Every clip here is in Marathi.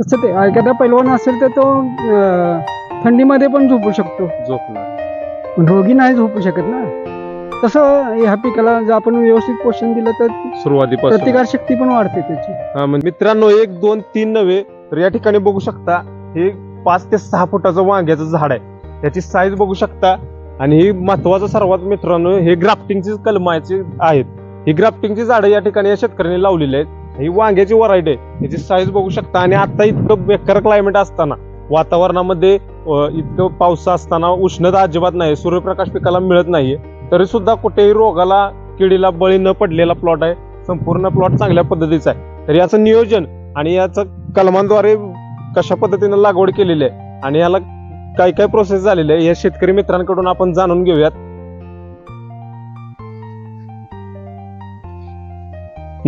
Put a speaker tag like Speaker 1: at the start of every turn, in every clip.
Speaker 1: तसं ते एखादा पैलवान असेल तर तो अं, थंडीमध्ये पण झोपू शकतो.
Speaker 2: झोपणार.
Speaker 1: पण रोगी नाही झोपू शकत ना. तसं ह्या पिकाला जर आपण व्यवस्थित पोषण दिलं तर
Speaker 2: सुरुवातीपासून.
Speaker 1: प्रतिकार शक्ती पण वाढते त्याची.
Speaker 2: हा, म्हणजे मित्रांनो एक दोन तीन नव्हे तर या ठिकाणी बघू शकता हे पाच ते सहा फुटाचं वांग्याचं झाड आहे. त्याची साईज बघू शकता. आणि ही महत्वाचं सर्वात मित्रांनो हे ग्राफ्टिंगची कलमाची आहेत. ही ग्राफ्टिंगची झाडं या ठिकाणी या शेतकऱ्यांनी लावलेली आहेत. ही वांग्याची व्हरायटी आहे. याची साईज बघू शकता. आणि आता इतकं बेकार क्लायमेट असताना वातावरणामध्ये इतकं पाऊस असताना उष्णता अजिबात नाही सूर्यप्रकाश पिकाला मिळत नाहीये. तरी सुद्धा कुठेही रोगाला किडीला बळी न पडलेला प्लॉट आहे. संपूर्ण प्लॉट चांगल्या पद्धतीचा आहे. तर याचं नियोजन आणि याचं कलमांद्वारे कशा पद्धतीनं लागवड केलेली आहे आणि याला काय काय प्रोसेस झालेली आहे या शेतकरी मित्रांकडून आपण जाणून घेऊयात.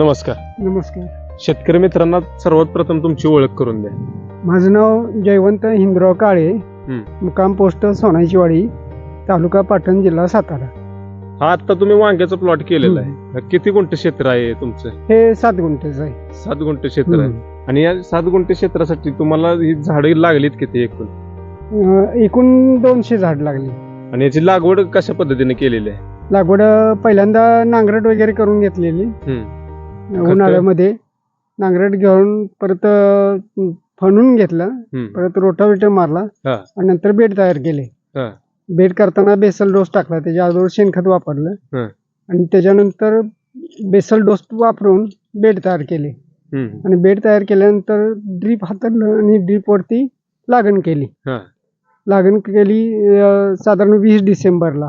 Speaker 2: नमस्कार.
Speaker 1: नमस्कार.
Speaker 2: शेतकरी मित्रांना सर्वात प्रथम तुमची ओळख करून द्या.
Speaker 1: माझं नाव जयवंत हिंदराव काळे. मुक्काम पोस्ट सोनाईचीवाडी तालुका पाटण जिल्हा सातारा.
Speaker 2: हा आता तुम्ही वांग्याचा प्लॉट केलेला आहे. किती गुंठ क्षेत्र आहे तुमचं?
Speaker 1: हे सात गुंठेच आहे.
Speaker 2: सात गुंठ क्षेत्र आहे. आणि या सात गुंठ क्षेत्रासाठी तुम्हाला ही झाडं लागलीत किती एकूण?
Speaker 1: अं, एकूण दोनशे झाड लागली.
Speaker 2: आणि याची लागवड कशा पद्धतीने केलेली आहे?
Speaker 1: लागवड पहिल्यांदा नांगरट वगैरे करून घेतलेली.
Speaker 2: हम्म.
Speaker 1: उन्हाळ्यामध्ये नांगरट घेऊन परत फणून घेतलं. परत रोटावेटर मारला. आणि नंतर बेड तयार केले. बेड करताना बेसल डोस टाकला त्याच्या अगोदर शेणखत वापरलं. आणि त्याच्यानंतर बेसल डोस वापरून बेड तयार केले. आणि बेड तयार केल्यानंतर ड्रीप हाताळलं आणि ड्रीप वरती लागण केली. लागण केली साधारण वीस डिसेंबरला.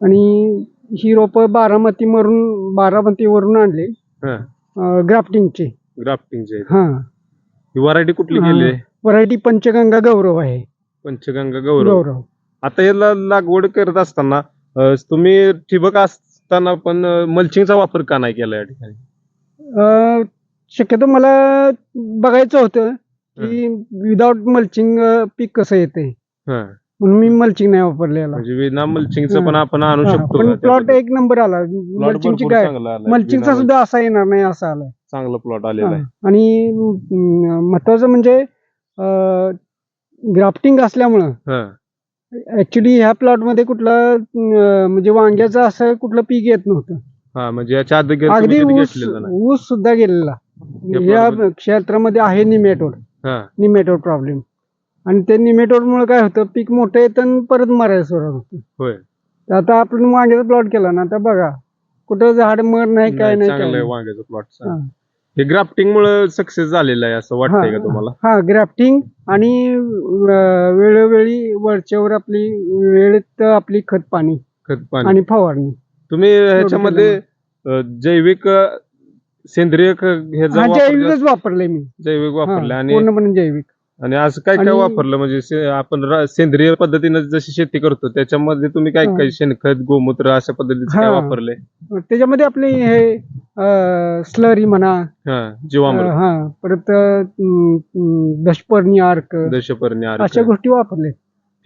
Speaker 1: आणि ही रोपं बारामती मरून बारामतीवरून आणली.
Speaker 2: हा.
Speaker 1: ग्राफ्टिंगची.
Speaker 2: ग्राफ्टिंगचे. आहेत.
Speaker 1: हा.
Speaker 2: ही व्हरायटी कुठली
Speaker 1: हा.
Speaker 2: केली? आहे
Speaker 1: व्हरायटी पंचगंगा गौरव आहे.
Speaker 2: पंचगंगा गौरव.
Speaker 1: गौरव.
Speaker 2: आता याला लागवड करत असताना अं, तुम्ही ठिबक असताना पण मल्चिंगचा वापर का नाही केला या ठिकाणी?
Speaker 1: अं, शक्यतो मला बघायचं होतं की विदाउट मल्चिंग पीक कसं येते
Speaker 2: हा.
Speaker 1: म्हणून मी मल्चिंग नाही वापरलेला.
Speaker 2: म्हणजे विना मल्चिंगचं. पण आपण आणू
Speaker 1: हा,
Speaker 2: शकतो
Speaker 1: पण
Speaker 2: का
Speaker 1: प्लॉट? एक नंबर आला.
Speaker 2: Plot
Speaker 1: मल्चिंगची
Speaker 2: भरपूर
Speaker 1: काय?
Speaker 2: चांगला आलाय.
Speaker 1: मल्चिंगचा
Speaker 2: विना
Speaker 1: सुद्धा असा येणार नाही असा आलाय.
Speaker 2: चांगला प्लॉट आलेला
Speaker 1: हा. आणि महत्वाचं म्हणजे ग्राफ्टिंग असल्यामुळं
Speaker 2: हा.
Speaker 1: ऍक्च्युली ह्या प्लॉटमध्ये कुठलं अं, म्हणजे वांग्याचं असं कुठलं पीक येत नव्हतं.
Speaker 2: हा म्हणजे याच्या आधी
Speaker 1: अगदी
Speaker 2: तुम्ही कधी
Speaker 1: ऊस
Speaker 2: घेतलेलं नाही.
Speaker 1: ऊस सुद्धा गेलेला. या
Speaker 2: plot
Speaker 1: क्षेत्रामध्ये आहे निमेटोड.
Speaker 2: हा.
Speaker 1: निमेटोड प्रॉब्लेम आणि ते निमेटोड मुळे काय होतं पीक मोठं येतं आणि परत मरायला सुरुवात होतं.
Speaker 2: होय.
Speaker 1: तर आता आपण वांग्याचा प्लॉट केला ना आता बघा कुठं झाड मर नाही काय
Speaker 2: नाही, चांगलं आहे. वांग्याचं प्लॉट
Speaker 1: हा.
Speaker 2: हे ग्राफ्टिंग मुळे सक्सेस झालेलं आहे असं वाटतंय का तुम्हाला?
Speaker 1: हा ग्राफ्टिंग आणि अं, वेळोवेळी वरच्यावर आपली वेळेत आपली खत पाणी
Speaker 2: खत पाणी.
Speaker 1: आणि फवारणी.
Speaker 2: तुम्ही ह्याच्यामध्ये अ, जैविक अ, सेंद्रिय ख- ह्याचा
Speaker 1: हा
Speaker 2: वापर
Speaker 1: जैविकच
Speaker 2: जास्त-
Speaker 1: वापरले मी.
Speaker 2: जैविक
Speaker 1: हा,
Speaker 2: वापरलं आणि
Speaker 1: पूर्णपणे जैविक.
Speaker 2: आणि असं काय काय
Speaker 1: आणि-
Speaker 2: वापरलं? म्हणजे से- आपण रा- सेंद्रिय पद्धतीने जशी शेती करतो त्याच्यामध्ये तुम्ही काय
Speaker 1: हा.
Speaker 2: काय शेणखत गोमूत्र अशा पद्धतीचे काय
Speaker 1: हा.
Speaker 2: वापरले?
Speaker 1: त्याच्यामध्ये आपले हे स्लरी म्हणा
Speaker 2: हा जीवामृत.
Speaker 1: हा परत अं, अं, दशपर्णी अर्क
Speaker 2: दशपर्णी
Speaker 1: अशा गोष्टी वापरले.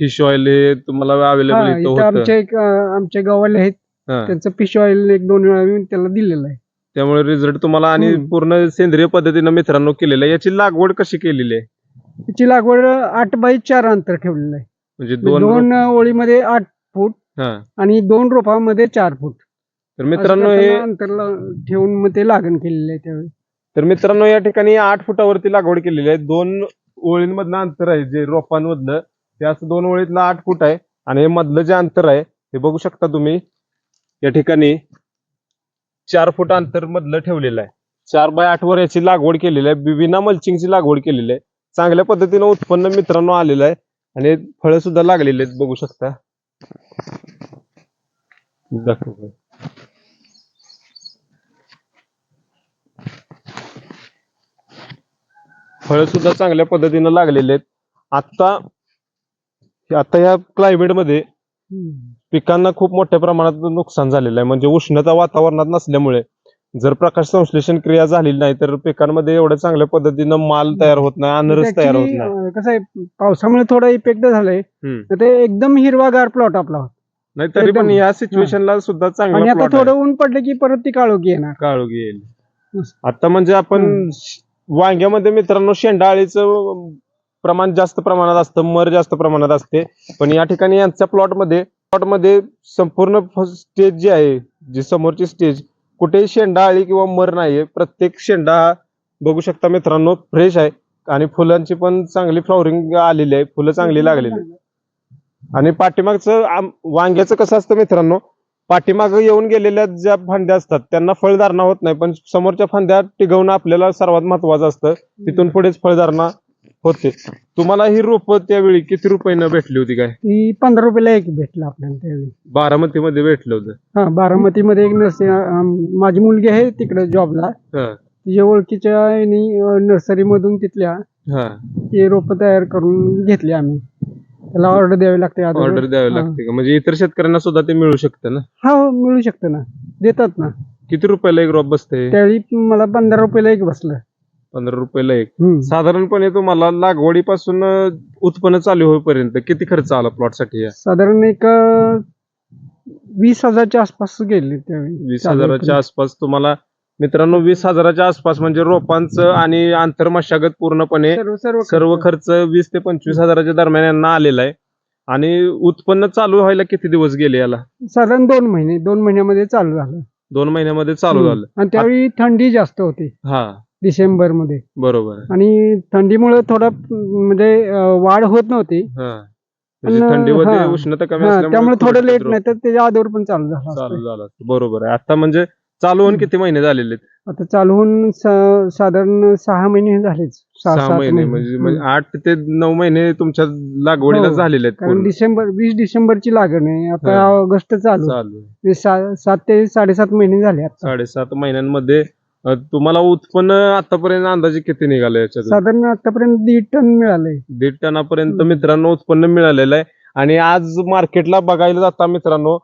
Speaker 2: फिश ऑइल हे तुम्हाला
Speaker 1: हा
Speaker 2: अवेलेबल
Speaker 1: इथं
Speaker 2: होतं.
Speaker 1: आमच्या एक अं, आमच्या गावाला आहेत
Speaker 2: हा.
Speaker 1: त्यांचं फिश ऑइल एक दोन वेळा मी त्याला दिलेलं आहे.
Speaker 2: त्यामुळे रिझल्ट तुम्हाला आणि
Speaker 1: हम्म.
Speaker 2: पूर्ण सेंद्रिय पद्धतीनं मित्रांनो केलेलं आहे. याची लागवड कशी केलेली आहे?
Speaker 1: त्याची लागवड आठ बाय चार अंतर ठेवलेलं आहे.
Speaker 2: म्हणजे दोन
Speaker 1: दोन ओळीमध्ये आठ फूट
Speaker 2: हा.
Speaker 1: आणि दोन रोपामध्ये चार फूट.
Speaker 2: तर मित्रांनो
Speaker 1: असं
Speaker 2: हे
Speaker 1: अंतर ठेवून मग ते लागण केलेलं आहे त्यावेळी.
Speaker 2: तर मित्रांनो या ठिकाणी आठ फुटावरती लागवड केलेली आहे. दोन ओळींमधलं अंतर आहे जे रोपांमधलं ते असं दोन ओळीतलं आठ फूट आहे आणि हे मधलं जे अंतर आहे ते बघू शकता तुम्ही. या ठिकाणी चार फूट अंतर मधलं ठेवलेलं आहे. चार बाय आठ वर याची लागवड केलेली आहे. विना मल्चिंगची लागवड केलेली आहे. चांगल्या पद्धतीनं उत्पन्न मित्रांनो आलेलं आहे आणि फळं सुद्धा लागलेली आहेत बघू शकता दाखव. फळं सुद्धा चांगल्या पद्धतीनं लागलेले आहेत आता आता या क्लायमेटमध्ये
Speaker 1: हम्म.
Speaker 2: पिकांना खूप मोठ्या प्रमाणात नुकसान झालेलं आहे म्हणजे उष्णता वातावरणात नसल्यामुळे जर प्रकाश संश्लेषण क्रिया झालेली नाही तर पिकांमध्ये एवढ्या चांगल्या पद्धतीनं माल तयार होत नाही अनरस तयार होत
Speaker 1: Actually,
Speaker 2: नाही.
Speaker 1: अं, कसं आहे पावसामुळे थोडा इफेक्ट झालाय
Speaker 2: हम्म.
Speaker 1: तर ते एकदम हिरवागार प्लॉट आपला
Speaker 2: नाही तरी पण
Speaker 1: एकदम.
Speaker 2: या सिच्युएशनला सुद्धा
Speaker 1: आणि
Speaker 2: चांगला
Speaker 1: आता थोडं ऊन पडलं की परत ती काळोखी येणार.
Speaker 2: काळोखी येईल. आता म्हणजे आपण वांग्यामध्ये मित्रांनो शेंडाळीचं प्रमाण जास्त प्रमाणात असतं मर जास्त प्रमाणात असते. पण या ठिकाणी यांच्या प्लॉटमध्ये प्लॉटमध्ये संपूर्ण स्टेज जी आहे जी समोरची स्टेज कुठेही शेंडा आळी किंवा मर नाहीये प्रत्येक शेंडा हा बघू शकता मित्रांनो फ्रेश आहे. आणि फुलांची पण चांगली फ्लॉवरिंग आलेली आहे. फुलं चांगली लागलेली आणि पाठीमागचं वांग्याचं कसं असतं मित्रांनो पाठीमाग येऊन गेलेल्या ज्या फांद्या असतात त्यांना फळधारणा होत नाही पण समोरच्या फांद्या टिकवणं आपल्याला सर्वात महत्वाचं असतं. तिथून पुढेच फळधारणा होते तुम्हाला ही रोपं त्यावेळी किती रुपयानं भेटली होती काय?
Speaker 1: ती पंधरा रुपयाला एक भेटला आपल्याला त्यावेळी.
Speaker 2: बारामतीमध्ये भेटलं होतं.
Speaker 1: हा बारामतीमध्ये एक नर्सरी माझी मुलगी आहे तिकडे जॉबला.
Speaker 2: हा.
Speaker 1: तिच्या ओळखीच्या नर्सरी मधून तिथल्या
Speaker 2: हा.
Speaker 1: ते रोप तयार करून घेतली आम्ही. त्याला ऑर्डर द्यावी लागते.
Speaker 2: ऑर्डर द्यावी. लागते का? म्हणजे इतर शेतकऱ्यांना सुद्धा ते मिळू शकतं ना?
Speaker 1: हा हो, मिळू शकतं ना. देतात ना.
Speaker 2: किती रुपयाला एक रोप बसते
Speaker 1: त्यावेळी मला पंधरा रुपयाला एक बसलं.
Speaker 2: पंधरा रुपयाला एक
Speaker 1: हम्म.
Speaker 2: साधारणपणे तुम्हाला लागवडीपासून अं, उत्पन्न चालू होईपर्यंत किती खर्च आला प्लॉटसाठी या?
Speaker 1: साधारण एक अं, वीस हजारच्या आसपास गेले त्यावेळी.
Speaker 2: वीस
Speaker 1: चालू
Speaker 2: हजाराच्या आसपास तुम्हाला मित्रांनो वीस हजाराच्या आसपास म्हणजे रोपांचं आणि आंतरमशागत पूर्णपणे
Speaker 1: सर्व सर्व
Speaker 2: सर्व खर्च वीस ते पंचवीस हजाराच्या दरम्यान यांना आलेला आहे. आणि उत्पन्न चालू व्हायला किती दिवस गेले याला?
Speaker 1: साधारण दोन महिने दोन महिन्यामध्ये चालू झालं.
Speaker 2: दोन महिन्यामध्ये चालू
Speaker 1: हम्म.
Speaker 2: झालं.
Speaker 1: आणि त्यावेळी थंडी जास्त होती.
Speaker 2: हा.
Speaker 1: डिसेंबरमध्ये
Speaker 2: बरोबर.
Speaker 1: आणि थंडीमुळे थोडा म्हणजे अं, वाढ होत नव्हती
Speaker 2: हा म्हणजे थंडीमध्ये
Speaker 1: हा.
Speaker 2: उष्णता कमी
Speaker 1: हा,
Speaker 2: असल्यामुळे
Speaker 1: त्यामुळे थोडं लेट नाही तर त्याच्या अगोदर पण चालू झालं
Speaker 2: चालू
Speaker 1: असतं.
Speaker 2: झालं असतं. बरोबर आहे आता म्हणजे चालू होऊन किती महिने झालेले आहेत?
Speaker 1: आता चालू होऊन सा- साधारण सहा महिने झालेच सहा
Speaker 2: सहा
Speaker 1: सात
Speaker 2: महिने म्हणजे म्हणजे. आठ ते नऊ महिने तुमच्या लागवडीला
Speaker 1: हो.
Speaker 2: झालेले आहेत
Speaker 1: कारण
Speaker 2: पूर्ण.
Speaker 1: डिसेंबर वीस डिसेंबरची लागण आहे आता
Speaker 2: हा.
Speaker 1: ऑगस्ट चालू. म्हणजे सा- सात ते साडेसात महिने झाले आता
Speaker 2: साडेसात महिन्यांमध्ये तुम्हाला उत्पन्न आतापर्यंत अंदाजे किती निघालं याच्यातून?
Speaker 1: साधारण आतापर्यंत दीड टन मिळालंय.
Speaker 2: दीड टनापर्यंत. मित्रांनो उत्पन्न मिळालेलं आहे. आणि आज मार्केटला बघायला जाता मित्रांनो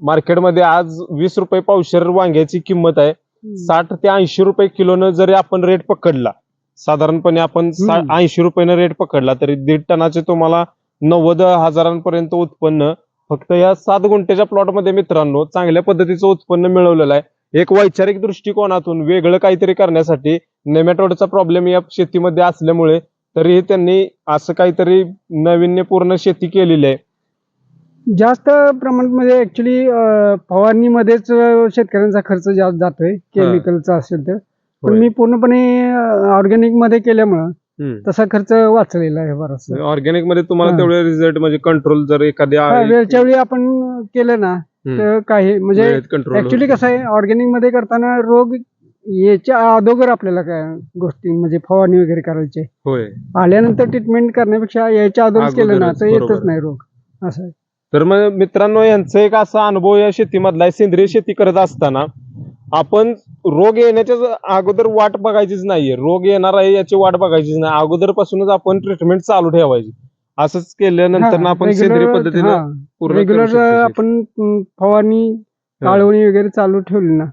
Speaker 2: मार्केटमध्ये आज वीस रुपये पावशेर वांग्याची किंमत आहे. साठ ते ऐंशी रुपये किलोनं जरी आपण रेट पकडला साधारणपणे आपण
Speaker 1: हम्म.
Speaker 2: ऐंशी रुपयानं रेट पकडला तरी दीड टनाचे तुम्हाला नव्वद हजारांपर्यंत उत्पन्न फक्त या सात गुंठ्याच्या प्लॉटमध्ये मित्रांनो चांगल्या पद्धतीचं उत्पन्न मिळवलेलं आहे. एक वैचारिक दृष्टिकोनातून वेगळं काहीतरी करण्यासाठी नेमॅटोडचा प्रॉब्लेम या शेतीमध्ये असल्यामुळे तरीही त्यांनी असं काहीतरी नाविन्यपूर्ण शेती केलेली आहे
Speaker 1: जास्त प्रमाणात म्हणजे ऍक्च्युली फवारणीमध्येच शेतकऱ्यांचा खर्च जास्त जातोय केमिकलचा असेल तर पण. मी पूर्णपणे ऑर्गॅनिकमध्ये केल्यामुळं तसा खर्च वाचलेला आहे बराचसा
Speaker 2: ऑर्गॅनिकमध्ये तुम्हाला. तेवढे रिझल्ट म्हणजे कंट्रोल जर एखाद्या
Speaker 1: वेळच्या वेळी आपण केलं ना. तर काही म्हणजे ऍक्च्युली कसं आहे ऑर्गॅनिकमध्ये करताना रोग याच्या अगोदर आपल्याला काय गोष्टी म्हणजे फवारणी वगैरे करायचे.
Speaker 2: होय.
Speaker 1: आल्यानंतर ट्रीटमेंट करण्यापेक्षा याच्या अगोदरच केलं ना
Speaker 2: अगोदरच,
Speaker 1: तर
Speaker 2: बरोबर.
Speaker 1: येतच नाही रोग. असं आहे.
Speaker 2: तर मग मित्रांनो यांचा एक असा अनुभव या शेतीमधला आहे. सेंद्रिय शेती करत असताना आपण रोग येण्याच्या ज- अगोदर वाट बघायचीच नाहीये. रोग येणार आहे याची वाट बघायचीच नाही. अगोदरपासूनच आपण ट्रीटमेंट चालू ठेवायची. असंच केल्यानंतर ना आपण सेंद्रिय पद्धतीनं पूर्ण करू
Speaker 1: रेग्युलर
Speaker 2: शकतो ते.
Speaker 1: आपण अं, फवारणी काळवणी वगैरे चालू ठेवली ना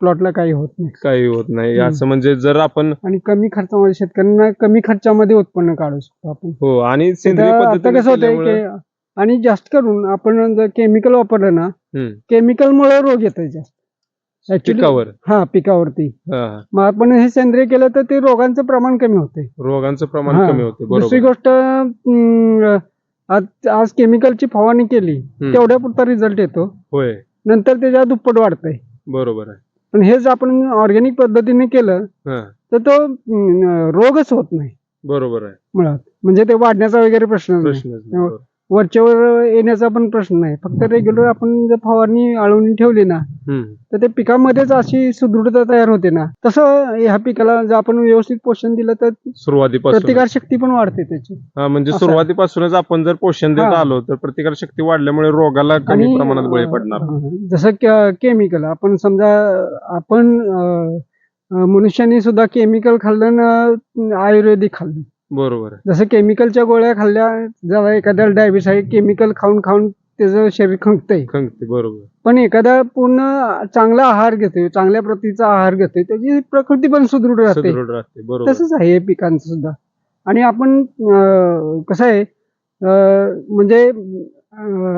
Speaker 1: प्लॉटला काही होत नाही
Speaker 2: काही होत नाही
Speaker 1: हम्म.
Speaker 2: असं म्हणजे जर आपण
Speaker 1: आणि कमी खर्चामध्ये शेतकऱ्यांना कमी खर्चामध्ये उत्पन्न काढू शकतो आपण
Speaker 2: हो आणि सेंद्रिय
Speaker 1: आता आता
Speaker 2: पद्धतीने
Speaker 1: कसं होतंय
Speaker 2: केल्यामुळे-
Speaker 1: की आणि जास्त करून आपण जर केमिकल वापरलं ना
Speaker 2: हम्म.
Speaker 1: केमिकलमुळे रोग येतात जास्त Actually-
Speaker 2: पिकावर
Speaker 1: हा पिकावरती
Speaker 2: हा.
Speaker 1: मग आपण हे सेंद्रिय केलं तर ते रोगांचं प्रमाण कमी होते
Speaker 2: रोगांचं प्रमाण
Speaker 1: हा.
Speaker 2: कमी होते
Speaker 1: दुसरी
Speaker 2: बरोबर
Speaker 1: गोष्ट अं, आज आज केमिकलची फवारणी केली
Speaker 2: हम्म.
Speaker 1: तेवढ्या पुरता रिझल्ट येतो
Speaker 2: होय
Speaker 1: नंतर त्याच्या दुप्पट वाढतंय
Speaker 2: बरोबर आहे
Speaker 1: पण हेच आपण ऑर्गॅनिक पद्धतीने केलं
Speaker 2: हा.
Speaker 1: तर तो अं, रोगच होत नाही
Speaker 2: बरोबर आहे
Speaker 1: मुळात म्हणजे ते वाढण्याचा वगैरे प्रश्न नाही
Speaker 2: प्रश्नच नाही. बरोबर.
Speaker 1: वरच्यावर येण्याचा पण प्रश्न नाही. फक्त रेग्युलर आपण जर फवारणी आळवणी ठेवली ना. तर ते पिकामध्येच अशी सुदृढता तयार होते ना. तसं ह्या पिकाला जर आपण व्यवस्थित पोषण दिलं तर
Speaker 2: सुरुवातीपासून
Speaker 1: प्रतिकार शक्ती पण वाढते त्याची.
Speaker 2: हा म्हणजे. सुरुवातीपासूनच आपण जर पोषण देत. आलो तर प्रतिकार शक्ती वाढल्यामुळे रोगाला कमी प्रमाणात बळी पडणार.
Speaker 1: जसं केमिकल आपण समजा आपण मनुष्याने सुद्धा केमिकल खाल्लं ना आयुर्वेदिक खाल्लं.
Speaker 2: बरोबर आहे.
Speaker 1: जसं केमिकलच्या गोळ्या खाल्ल्या जेव्हा एखाद्याला डायबिटीस आहे केमिकल खाऊन खाऊन त्याचं शरीर खंकतंय
Speaker 2: खंगते बरोबर.
Speaker 1: पण एखादा पूर्ण चांगला आहार घेतोय चांगल्या प्रतीचा आहार घेतोय त्याची प्रकृती पण सुदृढ राहते.
Speaker 2: सुदृढ राहते बरोबर.
Speaker 1: तसंच आहे हे पिकांचं सुद्धा. आणि आपण अं, कसं आहे म्हणजे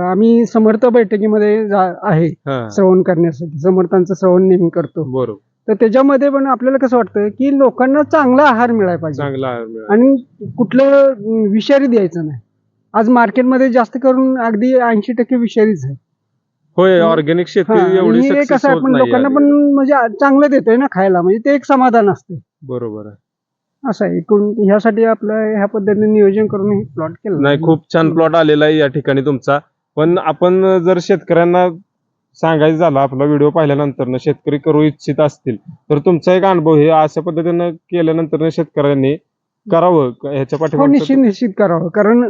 Speaker 1: आम्ही समर्थ बैठकीमध्ये आहे श्रवण करण्यासाठी. समर्थांचं श्रवण नेहमी करतो.
Speaker 2: बरोबर.
Speaker 1: तर त्याच्यामध्ये पण आपल्याला कसं वाटतं की लोकांना चांगला आहार मिळायला पाहिजे.
Speaker 2: चांगला आहार.
Speaker 1: आणि कुठलं विषारी द्यायचं नाही. आज मार्केटमध्ये जास्त करून अगदी ऐंशी टक्के विषारीच आहे.
Speaker 2: होय ऑर्गॅनिक शेती एवढी
Speaker 1: कसं आपण लोकांना पण म्हणजे चांगलं देतोय ना खायला. म्हणजे ते एक समाधान असते
Speaker 2: बरोबर आहे.
Speaker 1: असं आहे. एकूण ह्यासाठी आपलं ह्या पद्धतीने नियोजन करून हे प्लॉट केलं.
Speaker 2: नाही खूप छान प्लॉट आलेला आहे या ठिकाणी तुमचा. पण आपण जर शेतकऱ्यांना सांगायचं झालं आपला व्हिडिओ पाहिल्यानंतर शेतकरी करू इच्छित असतील तर तुमचा एक अनुभव हे अशा पद्धतीनं केल्यानंतर शेतकऱ्यांनी करावं ह्याच्या
Speaker 1: हो
Speaker 2: पाठीमागचं
Speaker 1: निश्चित निश्चित करावं. कारण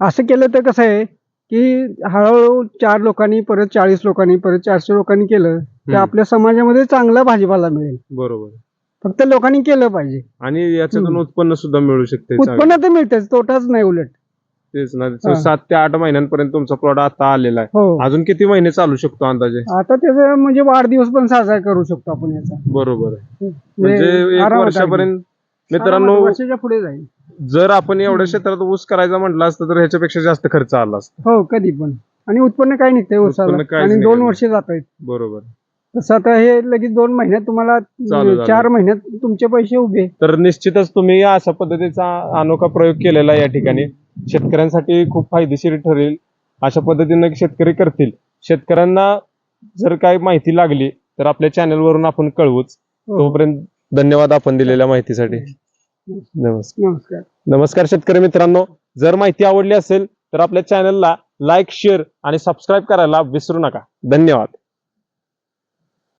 Speaker 1: असं केलं तर कसं आहे की हळूहळू चार लोकांनी परत चाळीस लोकांनी परत चारशे लोकांनी केलं तर. आपल्या समाजामध्ये चांगला भाजीपाला मिळेल.
Speaker 2: बरोबर.
Speaker 1: फक्त लोकांनी केलं पाहिजे.
Speaker 2: आणि याच्यातून
Speaker 1: हम्म.
Speaker 2: उत्पन्न सुद्धा मिळू शकते.
Speaker 1: उत्पन्न तर मिळतेच तोटाच नाही उलट.
Speaker 2: तेच ना
Speaker 1: हा.
Speaker 2: सात ते आठ महिन्यांपर्यंत तुमचा प्लॉट आता आलेला आहे.
Speaker 1: हो.
Speaker 2: अजून किती महिने चालू शकतो अंदाजे?
Speaker 1: आता त्याचा म्हणजे वाढदिवस पण साजरा करू शकतो आपण याचा.
Speaker 2: बरोबर आहे. म्हणजे एक
Speaker 1: आरामात
Speaker 2: वर्षापर्यंत
Speaker 1: अगदी.
Speaker 2: मित्रांनो
Speaker 1: आरामात वर्षाच्या पुढे जाईल.
Speaker 2: जर आपण एवढ्या क्षेत्रात ऊस करायचा म्हटलं असतं तर ह्याच्यापेक्षा जास्त खर्च आला असता.
Speaker 1: हो कधी पण. आणि उत्पन्न काय निघतंय
Speaker 2: उत्पन्न काहीच
Speaker 1: आणि दोन
Speaker 2: निघत
Speaker 1: वर्ष जात आहेत
Speaker 2: बरोबर.
Speaker 1: तसं आता हे लगेच दोन महिन्यात तुम्हाला. चार महिन्यात तुमचे पैसे उभे.
Speaker 2: तर निश्चितच तुम्ही अशा पद्धतीचा अनोखा प्रयोग केलेला या ठिकाणी. शेतकऱ्यांसाठी खूप फायदेशीर ठरेल. अशा पद्धतीनं शेतकरी करतील. शेतकऱ्यांना जर काही माहिती लागली तर आपल्या चॅनलवरून आपण कळवूच.
Speaker 1: हो.
Speaker 2: तोपर्यंत धन्यवाद आपण दिलेल्या माहितीसाठी. नमस्कार.
Speaker 1: नमस्कार.
Speaker 2: नमस्कार शेतकरी मित्रांनो. जर माहिती आवडली असेल तर आपल्या चॅनलला लाईक शेअर आणि सबस्क्राईब करायला विसरू नका. धन्यवाद.